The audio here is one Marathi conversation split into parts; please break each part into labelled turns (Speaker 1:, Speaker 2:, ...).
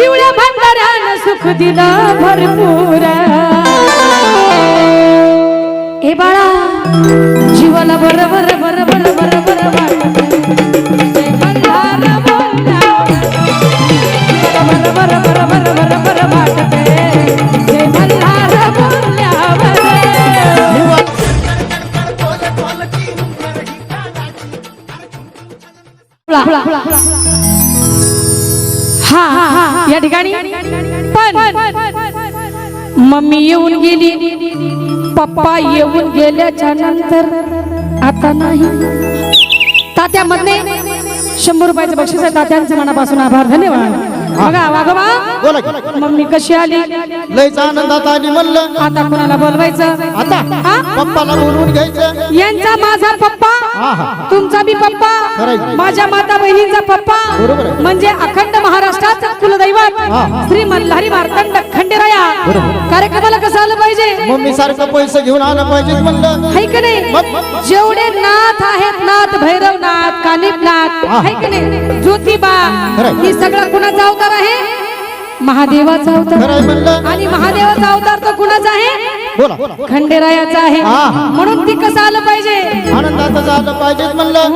Speaker 1: पिवळ्या भंडाऱ्यानं सुख दिलं भरपूर हे बाळा जीवाला बर बर बर बर बर बर blah. हा या ठिकाणी. पण मम्मी येऊन गेली. पप्पा येऊन गेल्याच्यानंतर आता नाही. तात्यामध्ये शंभर रुपयाचं बक्षीस आहे तात्यांचे मनापासून आभार धन्यवाद. बघा वाघोबा
Speaker 2: बोला की.
Speaker 1: मम्मी कशी आली?
Speaker 2: लयच आनंदात आली म्हणलं.
Speaker 1: आता कोणाला बोलवायचं?
Speaker 2: आता
Speaker 1: हा?
Speaker 2: पप्पाला बोलवून घ्यायचं.
Speaker 1: यांचा माझा पप्पा. तुमचा बी पप्पा. माझ्या माता बहिणींचा पप्पा. म्हणजे अखंड महाराष्ट्राचं कुलदैवत. श्री मल्हारी मार्तंड खंडेराया कार्यक्रमाला कसं आलं पाहिजे
Speaker 2: मम्मी सारखं पैसे घेऊन आलं पाहिजे म्हणलं
Speaker 1: हाय का नाही जेवढे नाथ आहेत नाथ भैरवनाथ कानिपनाथ
Speaker 2: हा.
Speaker 1: हाय का नाही ज्योतिबा. ही सगळं कुणाचा अवतार आहे महादेवाचा अवतार. आणि महादेवाचा अवतार तो कुणाचा आहे? खंडेरायाचा आहे. म्हणून ती कसं आलं पाहिजे?
Speaker 2: आनंदात झालं पाहिजे म्हणलं.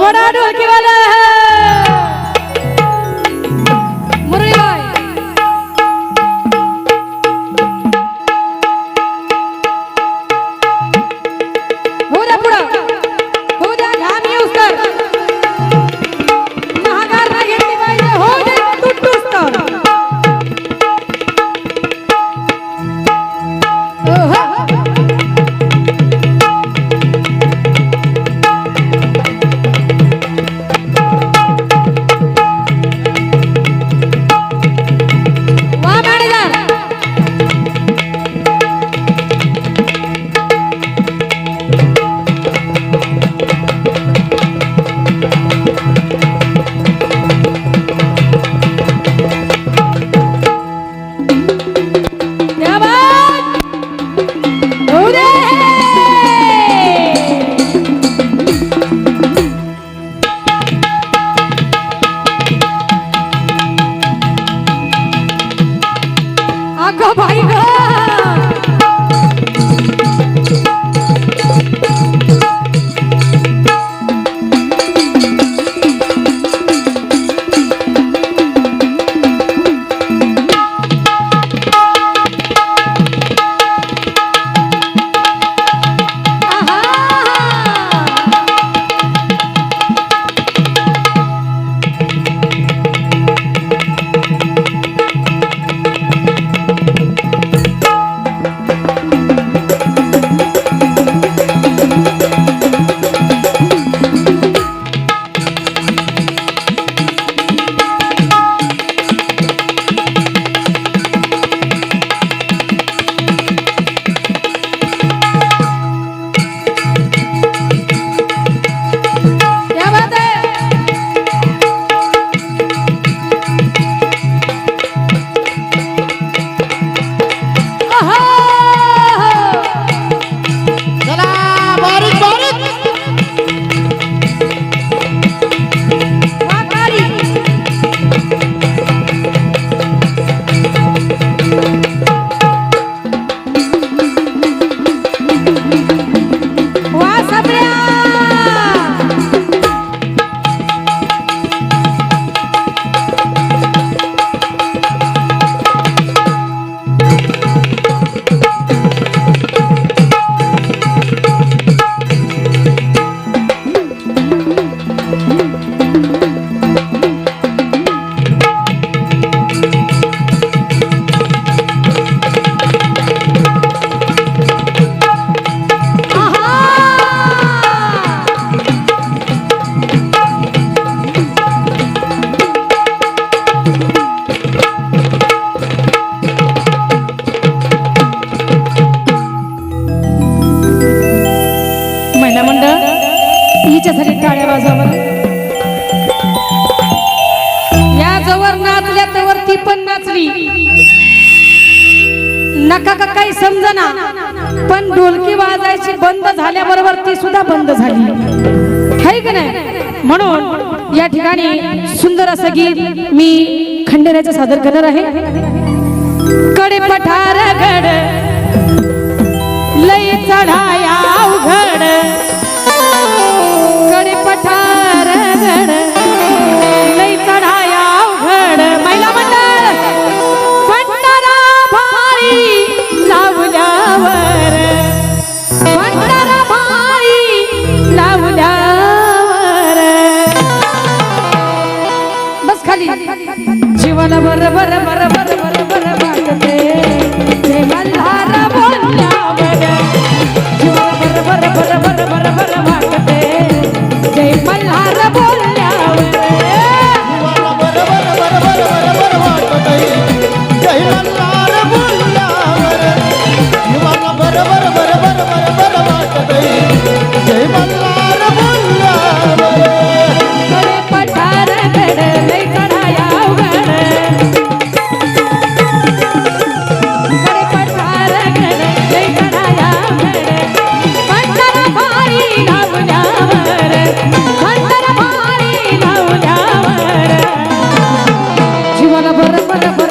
Speaker 1: काही समजना पण ढोलकी वाजायची बंद झाल्याबरोबर ती सुद्धा बंद झाली. है की नाही? म्हणून या ठिकाणी सुंदर असं गीत मी खंडेऱ्याचं सादर करणार आहे. कडे पठार गड बस खाली जीवन बर बर बर बर बर बर বরফ বরফ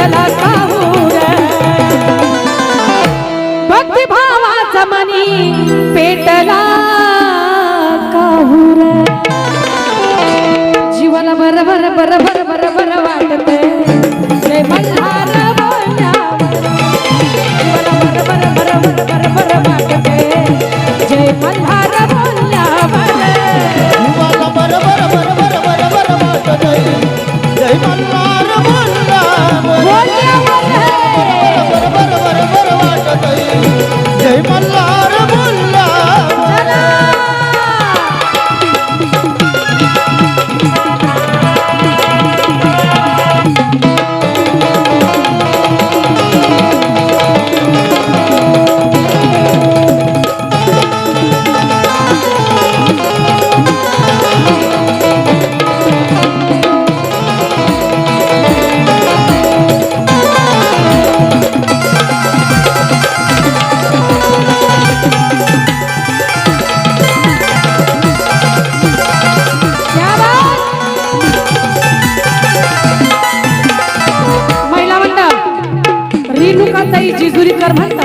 Speaker 1: चला साहूर भक्ती भावाचा मनी पेटला काहूर जीवाला बरं बरं बरं बरं बरं बरं
Speaker 2: वाटतंय. Carmen.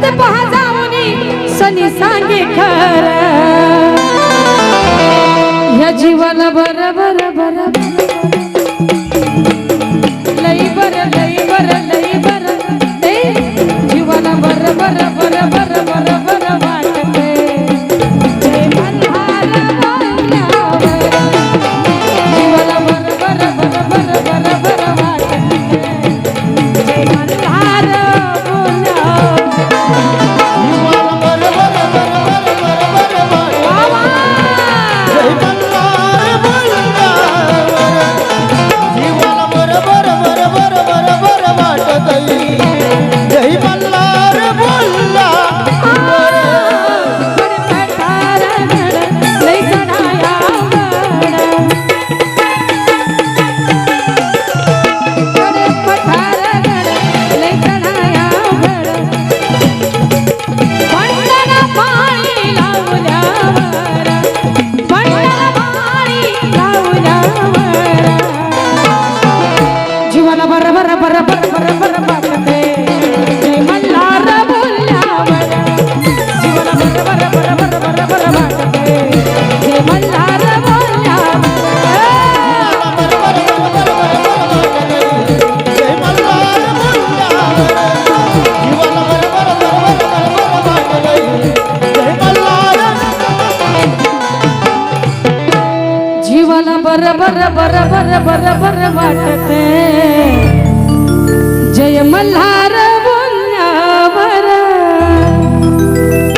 Speaker 2: जगात पहा जाऊन सनी सांगे
Speaker 1: खर. या जीवन बरं बर बरं बरं. बर बर बर बर वाटते. जय मल्हा